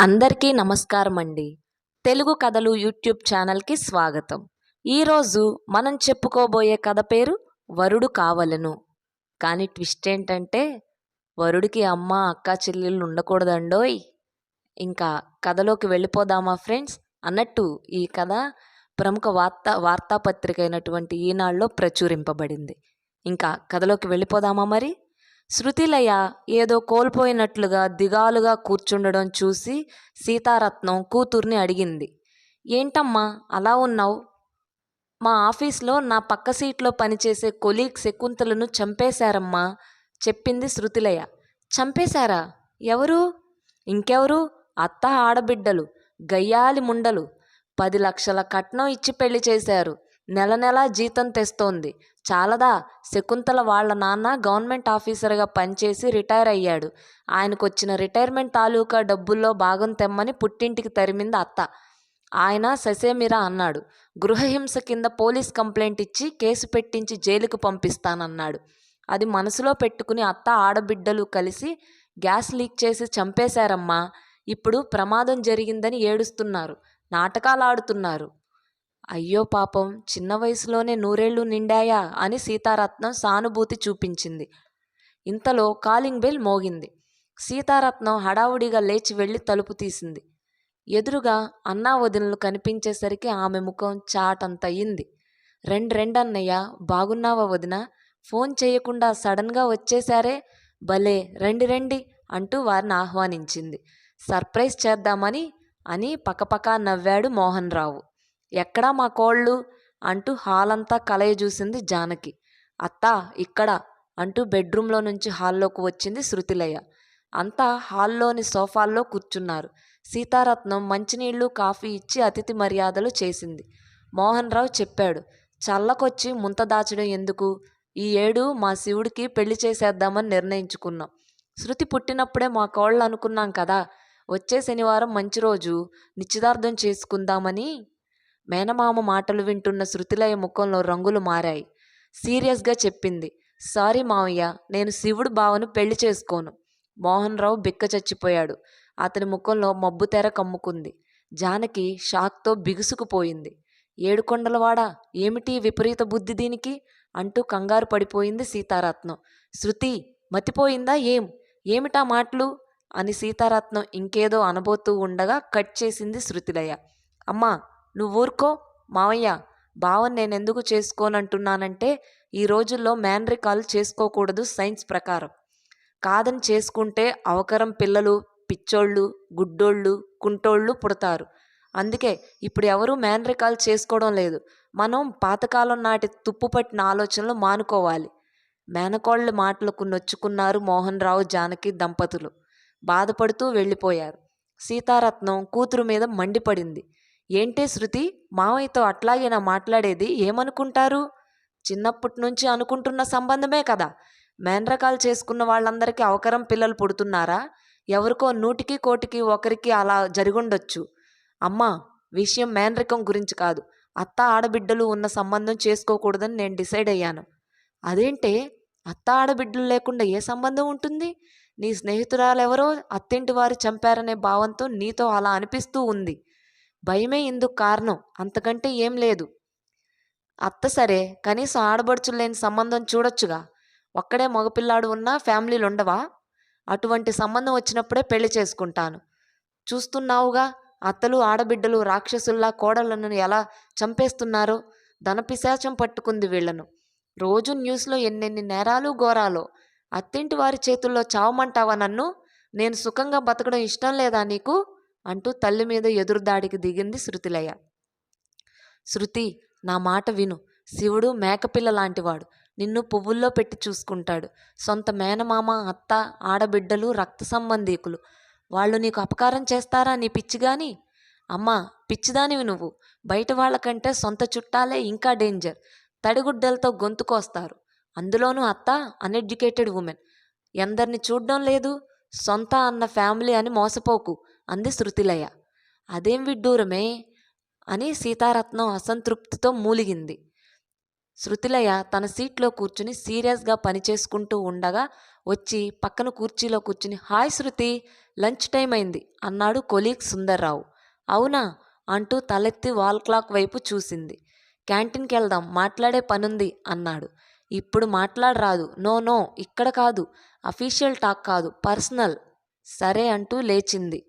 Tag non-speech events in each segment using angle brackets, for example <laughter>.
అందరికీ నమస్కారం అండి తెలుగు కథలు యూట్యూబ్ ఛానల్కి స్వాగతం. ఈరోజు మనం చెప్పుకోబోయే కథ పేరు వరుడు కావలను. కానీ ట్విస్ట్ ఏంటంటే వరుడికి అమ్మ అక్క చెల్లెళ్ళు ఉండకూడదండోయ్. ఇంకా కథలోకి వెళ్ళిపోదామా ఫ్రెండ్స్? అన్నట్టు ఈ కథ ప్రముఖ వార్తా వార్తాపత్రిక అయినటువంటి ఈనాడులో ప్రచురింపబడింది. ఇంకా కథలోకి వెళ్ళిపోదామా మరి? శృతిలయ ఏదో కోల్పోయినట్లుగా దిగాలుగా కూర్చుండడం చూసి సీతారత్నం కూతుర్ని అడిగింది. ఏంటమ్మా అలా ఉన్నావు? మా ఆఫీస్లో నా పక్క సీట్లో పనిచేసే కొలీగ్ శకుంతలను చంపేశారమ్మా చెప్పింది శృతిలయ. చంపేశారా? ఎవరు? ఇంకెవరు? అత్త ఆడబిడ్డలు గయ్యాలి ముండలు. పది లక్షల కట్నం ఇచ్చి పెళ్ళి చేశారు. నెల నెలా జీతం తెస్తోంది. చాలదా? శకుంతల వాళ్ళ నాన్న గవర్నమెంట్ ఆఫీసర్గా పనిచేసి రిటైర్ అయ్యాడు. ఆయనకు వచ్చిన రిటైర్మెంట్ తాలూకా డబ్బుల్లో భాగం తెమ్మని పుట్టింటికి తరిమింది అత్త. ఆయన ససేమిరా అన్నాడు. గృహహింస కింద పోలీస్ కంప్లైంట్ ఇచ్చి కేసు పెట్టించి జైలుకు పంపిస్తానన్నాడు. అది మనసులో పెట్టుకుని అత్త ఆడబిడ్డలు కలిసి గ్యాస్ లీక్ చేసి చంపేశారమ్మా. ఇప్పుడు ప్రమాదం జరిగిందని ఏడుస్తున్నారు. నాటకాలు ఆడుతున్నారు అయ్యో పాపం చిన్న వయసులోనే నూరేళ్ళు నిండాయా అని సీతారత్నం సానుభూతి చూపించింది. ఇంతలో కాలింగ్ బెల్ మోగింది. సీతారత్నం హడావుడిగా లేచి వెళ్ళి తలుపు తీసింది. ఎదురుగా అన్నా వదినలు కనిపించేసరికి ఆమె ముఖం చాటంత అయింది రెండు రెండన్నయ్య బాగున్నావా వదిన? ఫోన్ చేయకుండా సడన్గా వచ్చేశారే? భలే రండి రండి అంటూ వారిని ఆహ్వానించింది. సర్ప్రైజ్ చేద్దామని అని పకపకా నవ్వాడు మోహన్ రావు ఎక్కడా మా కోళ్ళు? అంటూ హాల్ అంతా కలయ చూసింది జానకి. అత్తా ఇక్కడ? అంటూ బెడ్రూమ్లో నుంచి హాల్లోకి వచ్చింది శృతిలయ. అంతా హాల్లోని సోఫాల్లో కూర్చున్నారు. సీతారత్నం మంచినీళ్ళు కాఫీ ఇచ్చి అతిథి మర్యాదలు చేసింది. మోహన్ రావు చెప్పాడు చల్లకొచ్చి ముంత దాచడం ఎందుకు? ఈ ఏడు మా శివుడికి పెళ్ళి చేసేద్దామని నిర్ణయించుకున్నాం. శృతి పుట్టినప్పుడే మా కోళ్ళు అనుకున్నాం కదా! వచ్చే శనివారం మంచి రోజు. నిశ్చితార్థం చేసుకుందామని మేనమామ మాటలు వింటున్న శృతిలయ ముఖంలో రంగులు మారాయి. సీరియస్గా చెప్పింది సారీ మావయ్య నేను శివుడు బావను పెళ్ళి చేసుకోను. మోహన్ రావు బిక్క చచ్చిపోయాడు. అతని ముఖంలో మబ్బు తెర కమ్ముకుంది. జానకి షాక్తో బిగుసుకుపోయింది. ఏడుకొండలవాడా? ఏమిటి విపరీత బుద్ధి దీనికి? అంటూ కంగారు పడిపోయింది సీతారత్నం. శృతి మతిపోయిందా ఏం? ఏమిటా మాటలు? అని సీతారత్నం ఇంకేదో అనబోతూ ఉండగా కట్ చేసింది శృతిలయ. అమ్మా నువ్వు ఊరుకో మావయ్య బావన్ నేనెందుకు చేసుకోనంటున్నానంటే ఈ రోజుల్లో మ్యాన్రికాలు చేసుకోకూడదు సైన్స్ ప్రకారం. కాదని చేసుకుంటే అవకరం పిల్లలు పిచ్చోళ్ళు గుడ్డోళ్ళు కుంటోళ్ళు పుడతారు. అందుకే ఇప్పుడు ఎవరూ మ్యాన్రికాలు చేసుకోవడం లేదు. మనం పాతకాలం నాటి తుప్పుపట్టిన ఆలోచనలు మానుకోవాలి. మేనకోళ్ళ మాటలకు నొచ్చుకున్నారు మోహన్ రావు జానకి దంపతులు. బాధపడుతూ వెళ్ళిపోయారు. సీతారత్నం కూతురు మీద మండిపడింది. ఏంటే శృతి? మావయ్యతో అట్లాగేనా మాట్లాడేది ఏమనుకుంటారు? చిన్నప్పటి నుంచి అనుకుంటున్న సంబంధమే కదా. మేనరకాలు చేసుకున్న వాళ్ళందరికీ అవకరం పిల్లలు పుడుతున్నారా? ఎవరికో నూటికి కోటికి ఒకరికి అలా జరిగుండొచ్చు. అమ్మా విషయం మేనరికం గురించి కాదు. అత్త ఆడబిడ్డలు ఉన్న సంబంధం చేసుకోకూడదని నేను డిసైడ్ అయ్యాను. అదేంటే అత్త ఆడబిడ్డలు లేకుండా ఏ సంబంధం ఉంటుంది? నీ స్నేహితురాలెవరో అత్తింటి వారు చంపారనే భావంతో నీతో అలా అనిపిస్తూ ఉంది. భయమే ఇందుకు కారణం. అంతకంటే ఏం లేదు. అత్త సరే కనీసం ఆడబడుచులు లేని సంబంధం చూడొచ్చుగా. ఒక్కడే మగపిల్లాడు ఉన్నా ఫ్యామిలీలు ఉండవా అటువంటి సంబంధం వచ్చినప్పుడే పెళ్ళి చేసుకుంటాను. చూస్తున్నావుగా అత్తలు ఆడబిడ్డలు రాక్షసుల్లా కోడళ్ళను ఎలా చంపేస్తున్నారో? ధనపిశాచం పట్టుకుంది వీళ్ళను రోజు న్యూస్లో ఎన్నెన్ని నేరాలు ఘోరాలో. అత్తింటి వారి చేతుల్లో చావమంటావా నన్ను? నేను సుఖంగా బతకడం ఇష్టం లేదా నీకు? అంటూ తల్లి మీద ఎదురుదాడికి దిగింది శృతిలయ. శృతి నా మాట విను. శివుడు మేకపిల్ల లాంటివాడు. నిన్ను పువ్వుల్లో పెట్టి చూసుకుంటాడు. సొంత మేనమామ అత్త ఆడబిడ్డలు రక్త సంబంధీకులు. వాళ్ళు నీకు అపకారం చేస్తారా నీ పిచ్చిగాని? అమ్మా పిచ్చిదానివి నువ్వు. బయట వాళ్ళకంటే సొంత చుట్టాలే ఇంకా డేంజర్. తడిగుడ్డలతో గొంతుకొస్తారు అందులోనూ అత్త అన్ఎడ్యుకేటెడ్ ఉమెన్. ఎందరిని చూడడం లేదు. సొంత అన్న ఫ్యామిలీ అని మోసపోకు. అంది శృతిలయ. అదేం విడ్డూరమే? అని సీతారత్నం అసంతృప్తితో మూలిగింది. శృతిలయ తన సీట్లో కూర్చుని సీరియస్గా పనిచేసుకుంటూ ఉండగా వచ్చి పక్కన కుర్చీలో కూర్చుని హాయ్ శృతి లంచ్ టైం అయింది అన్నాడు కొలీగ్ సుందర్రావు. అవునా? అంటూ తలెత్తి వాల్ క్లాక్ వైపు చూసింది. క్యాంటీన్కి వెళ్దాం మాట్లాడే పనుంది అన్నాడు. ఇప్పుడు మాట్లాడరాదు నో నో ఇక్కడ కాదు అఫీషియల్ టాక్ కాదు పర్సనల్ సరే అంటూ లేచింది.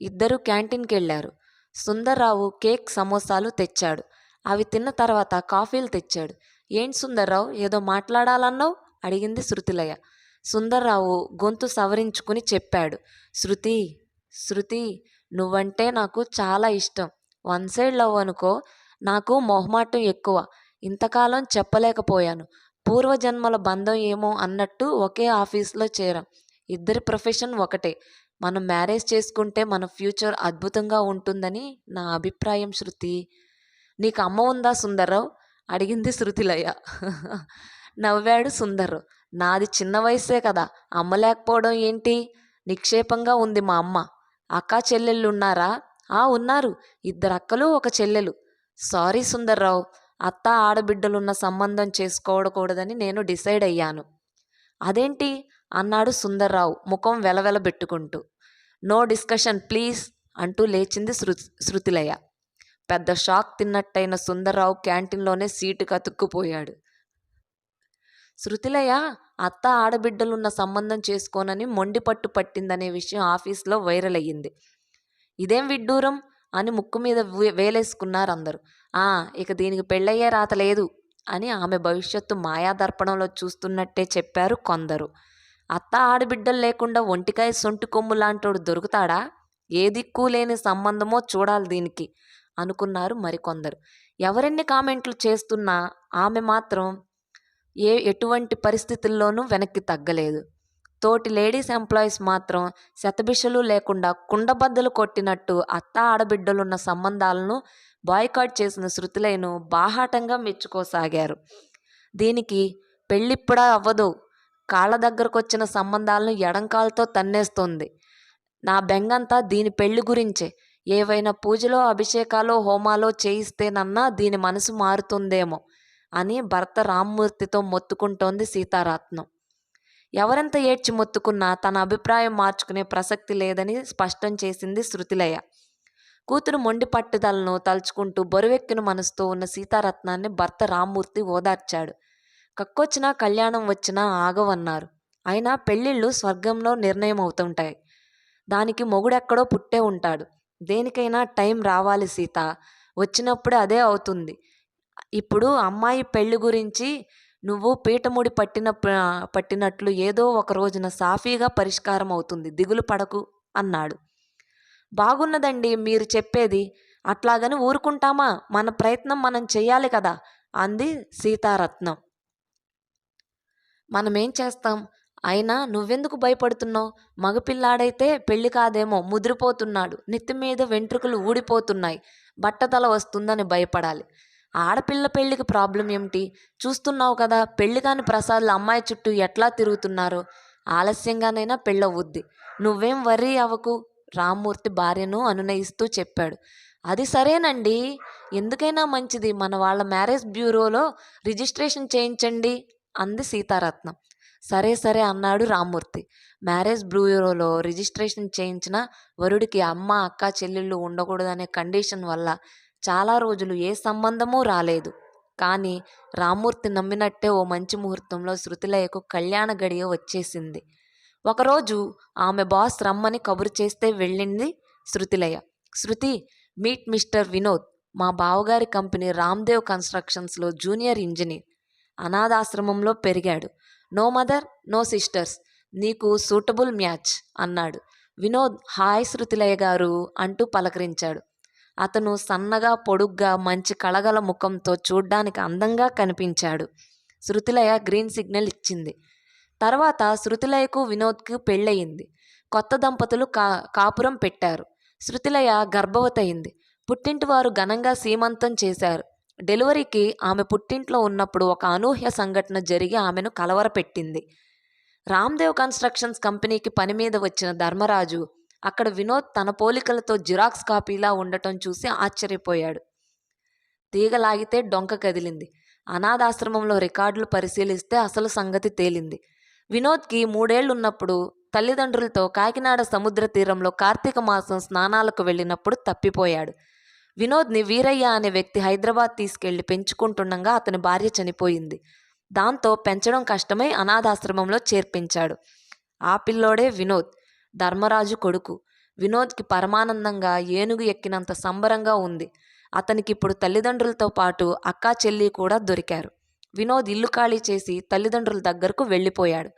ఇద్దరూ క్యాంటీన్కి వెళ్ళారు సుందర్రావు కేక్ సమోసాలు తెచ్చాడు. అవి తిన్న తర్వాత కాఫీలు తెచ్చాడు. ఏంటి సుందర్రావు ఏదో మాట్లాడాలన్నావు? అడిగింది శృతిలయ. సుందర్రావు గొంతు సవరించుకుని చెప్పాడు. శృతి శృతి నువ్వంటే నాకు చాలా ఇష్టం. వన్ సైడ్ లవ్ అనుకో నాకు మొహమాటం ఎక్కువ. ఇంతకాలం చెప్పలేకపోయాను. పూర్వజన్మల బంధం ఏమో అన్నట్టు ఒకే ఆఫీస్లో చేరాం. ఇద్దరి ప్రొఫెషన్ ఒకటే. మనం మ్యారేజ్ చేసుకుంటే మన ఫ్యూచర్ అద్భుతంగా ఉంటుందని నా అభిప్రాయం శృతి. నీకు అమ్మ ఉందా సుందర్రావు? అడిగింది శృతిలయ. <laughs> నవ్వాడు సుందర్. నాది చిన్న వయసే కదా అమ్మ లేకపోవడం ఏంటి? నిక్షేపంగా ఉంది మా అమ్మ. అక్క చెల్లెళ్ళు ఉన్నారా ఆ ఉన్నారు. ఇద్దరు అక్కలు ఒక చెల్లెలు. సారీ సుందర్రావు అత్త ఆడబిడ్డలున్న సంబంధం చేసుకోకూడదని నేను డిసైడ్ అయ్యాను. అదేంటి? అన్నాడు సుందర్రావు ముఖం వెలవెలబెట్టుకుంటూ నో డిస్కషన్ ప్లీజ్ అంటూ లేచింది శృతి శృతిలయ. పెద్ద షాక్ తిన్నట్టయిన సుందర్రావు క్యాంటీన్లోనే సీటుకు అతుక్కుపోయాడు శృతిలయ అత్త ఆడబిడ్డలున్న సంబంధం చేసుకోనని మొండి పట్టు పట్టిందనే విషయం ఆఫీస్లో వైరల్ అయ్యింది. ఇదేం విడ్డూరం అని ముక్కు మీద వే- వేలేసుకున్నారు అందరూ ఆ ఇక దీనికి పెళ్ళయ్యే రాత లేదు. అని ఆమె భవిష్యత్తు మాయాదర్పణంలో చూస్తున్నట్టే చెప్పారు కొందరు. అత్త ఆడబిడ్డలు లేకుండా ఒంటికాయ సొంటి కొమ్ము లాంటోడు దొరుకుతాడా? ఏ దిక్కు లేని సంబంధమో చూడాలి దీనికి అనుకున్నారు మరికొందరు ఎవరెన్ని కామెంట్లు చేస్తున్నా ఆమె మాత్రం ఏ ఎటువంటి పరిస్థితుల్లోనూ వెనక్కి తగ్గలేదు. తోటి లేడీస్ ఎంప్లాయీస్ మాత్రం శతభిషలు లేకుండా కుండబద్దలు కొట్టినట్టు అత్త ఆడబిడ్డలున్న సంబంధాలను బాయ్కాట్ చేసిన శృతులైను బాహాటంగా మెచ్చుకోసాగారు. దీనికి పెళ్ళిప్పుడా అవ్వదు. కాళ్ళ దగ్గరకు వచ్చిన సంబంధాలను ఎడంకాలతో తన్నేస్తోంది. నా బెంగంతా దీని పెళ్ళి గురించే. ఏవైనా పూజలో అభిషేకాలో హోమాలో చేయిస్తేనన్నా దీని మనసు మారుతుందేమో అని భర్త రామ్మూర్తితో మొత్తుకుంటోంది సీతారత్నం. ఎవరెంత ఏడ్చి మొత్తుకున్నా తన అభిప్రాయం మార్చుకునే ప్రసక్తి లేదని స్పష్టం చేసింది శృతిలయ. కూతురు మొండి పట్టుదలను తలుచుకుంటూ బరువెక్కిన మనసుతో ఉన్న సీతారత్నాన్ని భర్త రామ్మూర్తి ఓదార్చాడు. కక్కొచ్చినా కళ్యాణం వచ్చినా ఆగవన్నారు. అయినా పెళ్ళిళ్ళు స్వర్గంలో నిర్ణయం అవుతుంటాయి దానికి మొగుడెక్కడో పుట్టే ఉంటాడు. దేనికైనా టైం రావాలి సీత. వచ్చినప్పుడే అదే అవుతుంది. ఇప్పుడు అమ్మాయి పెళ్ళి గురించి నువ్వు పీటముడి పట్టిన పట్టినట్లు ఏదో ఒక రోజున సాఫీగా పరిష్కారం అవుతుంది దిగులు పడకు అన్నాడు. బాగున్నదండి మీరు చెప్పేది. అట్లాగని ఊరుకుంటామా? మన ప్రయత్నం మనం చెయ్యాలి కదా? అంది సీతారత్నం. మనమేం చేస్తాం? అయినా నువ్వెందుకు భయపడుతున్నావు? మగపిల్లాడైతే పెళ్ళి కాదేమో ముదిరిపోతున్నాడు. నెత్తి మీద వెంట్రుకలు ఊడిపోతున్నాయి. బట్టతల వస్తుందని భయపడాలి. ఆడపిల్ల పెళ్ళికి ప్రాబ్లం ఏమిటి? చూస్తున్నావు కదా పెళ్ళి కాని ప్రసాద్లు అమ్మాయి చుట్టూ ఎట్లా తిరుగుతున్నారో? ఆలస్యంగానైనా పెళ్ళవుద్ది. నువ్వేం వర్రీ అవ్వకు. రామ్మూర్తి భార్యను అనునయిస్తూ చెప్పాడు. అది సరేనండి. ఎందుకైనా మంచిది. మన వాళ్ళ మ్యారేజ్ బ్యూరోలో రిజిస్ట్రేషన్ చేయించండి అంది సీతారత్నం. సరే సరే అన్నాడు రామ్మూర్తి. మ్యారేజ్ బ్యూరోలో రిజిస్ట్రేషన్ చేయించిన వరుడికి అమ్మ అక్క చెల్లెళ్ళు ఉండకూడదనే కండిషన్ వల్ల చాలా రోజులు ఏ సంబంధమూ రాలేదు. కానీ రామ్మూర్తి నమ్మినట్టే ఓ మంచి ముహూర్తంలో శృతిలయకు కళ్యాణ గడియ వచ్చేసింది. ఒకరోజు ఆమె బాస్ రమ్మని కబురు చేస్తే వెళ్ళింది శృతిలయ. శృతి మీట్ మిస్టర్ వినోద్ మా బావగారి కంపెనీ రామ్దేవ్ కన్స్ట్రక్షన్స్లో జూనియర్ ఇంజనీర్. అనాథాశ్రమంలో పెరిగాడు. నో మదర్ నో సిస్టర్స్ నీకు సూటబుల్ మ్యాచ్ అన్నాడు. వినోద్ హాయ్ శృతిలయ గారు అంటూ పలకరించాడు. అతను సన్నగా పొడుగ్గా మంచి కళగల ముఖంతో చూడ్డానికి అందంగా కనిపించాడు. శృతిలయ గ్రీన్ సిగ్నల్ ఇచ్చింది. తర్వాత శృతిలయకు వినోద్కు పెళ్ళయింది. కొత్త దంపతులు కా కాపురం పెట్టారు. శృతిలయ గర్భవతయింది. పుట్టింటి వారు ఘనంగా సీమంతం చేశారు. డెలివరీకి ఆమె పుట్టింట్లో ఉన్నప్పుడు ఒక అనూహ్య సంఘటన జరిగి ఆమెను కలవరపెట్టింది. రామ్దేవ్ కన్స్ట్రక్షన్స్ కంపెనీకి పని మీద వచ్చిన ధర్మరాజు అక్కడ వినోద్ తన పోలికలతో జిరాక్స్ కాపీలా ఉండటం చూసి ఆశ్చర్యపోయాడు. తీగలాగితే డొంక కదిలింది. అనాథాశ్రమంలో రికార్డులు పరిశీలిస్తే అసలు సంగతి తేలింది. వినోద్కి మూడేళ్ళున్నప్పుడు తల్లిదండ్రులతో కాకినాడ సముద్ర తీరంలో కార్తీక మాసం స్నానాలకు వెళ్ళినప్పుడు తప్పిపోయాడు. వినోద్ని వీరయ్య అనే వ్యక్తి హైదరాబాద్ తీసుకెళ్ళి పెంచుకుంటుండగా అతని భార్య చనిపోయింది. దాంతో పెంచడం కష్టమై అనాథాశ్రమంలో చేర్పించాడు. ఆ పిల్లోడే వినోద్. ధర్మరాజు కొడుకు. వినోద్కి పరమానందంగా ఏనుగు ఎక్కినంత సంబరంగా ఉంది. అతనికి ఇప్పుడు తల్లిదండ్రులతో పాటు అక్కా చెల్లి కూడా దొరికారు. వినోద్ ఇల్లు ఖాళీ చేసి తల్లిదండ్రుల దగ్గరకు వెళ్ళిపోయాడు.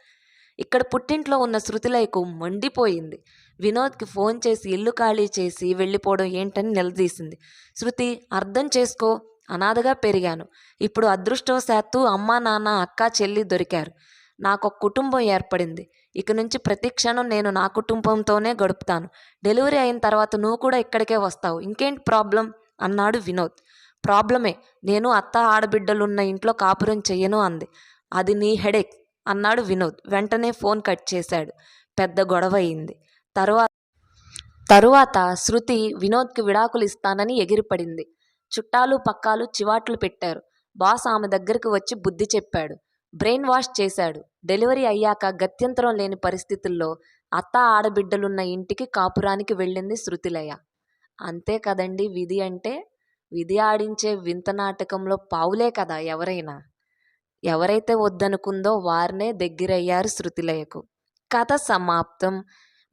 ఇక్కడ పుట్టింట్లో ఉన్న శృతిలైకు మండిపోయింది. వినోద్కి ఫోన్ చేసి ఇల్లు ఖాళీ చేసి వెళ్ళిపోవడం ఏంటని నిలదీసింది. శృతి అర్థం చేసుకో. అనాథగా పెరిగాను. ఇప్పుడు అదృష్టవశాత్తు అమ్మా నాన్న అక్క చెల్లి దొరికారు. నాకు ఒక కుటుంబం ఏర్పడింది. ఇక నుంచి ప్రతి క్షణం నేను నా కుటుంబంతోనే గడుపుతాను. డెలివరీ అయిన తర్వాత నువ్వు కూడా ఇక్కడికే వస్తావు. ఇంకేంటి ప్రాబ్లం? అన్నాడు వినోద్. ప్రాబ్లమే. నేను అత్త ఆడబిడ్డలున్న ఇంట్లో కాపురం చెయ్యను అంది. అది నీ హెడేక్ అన్నాడు వినోద్. వెంటనే ఫోన్ కట్ చేశాడు. పెద్ద గొడవ అయింది తరువాత తరువాత శృతి వినోద్కి విడాకులు ఇస్తానని ఎగిరిపడింది. చుట్టాలు పక్కాలు చివాట్లు పెట్టారు. బాస్ ఆమె దగ్గరికి వచ్చి బుద్ధి చెప్పాడు. బ్రెయిన్ వాష్ చేశాడు. డెలివరీ అయ్యాక గత్యంతరం లేని పరిస్థితుల్లో అత్త ఆడబిడ్డలున్న ఇంటికి కాపురానికి వెళ్ళింది శృతిలయ. అంతే కదండి విధి అంటే? విధి ఆడించే వింత నాటకంలో పావులే కదా ఎవరైనా? ఎవరైతే వద్దనుకుందో వారినే దగ్గరయ్యారు శృతిలయకు. కథ సమాప్తం.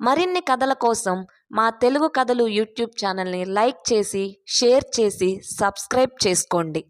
మరిన్ని కథల కోసం మా తెలుగు కథలు యూట్యూబ్ ఛానల్ని లైక్ చేసి షేర్ చేసి సబ్స్క్రైబ్ చేసుకోండి.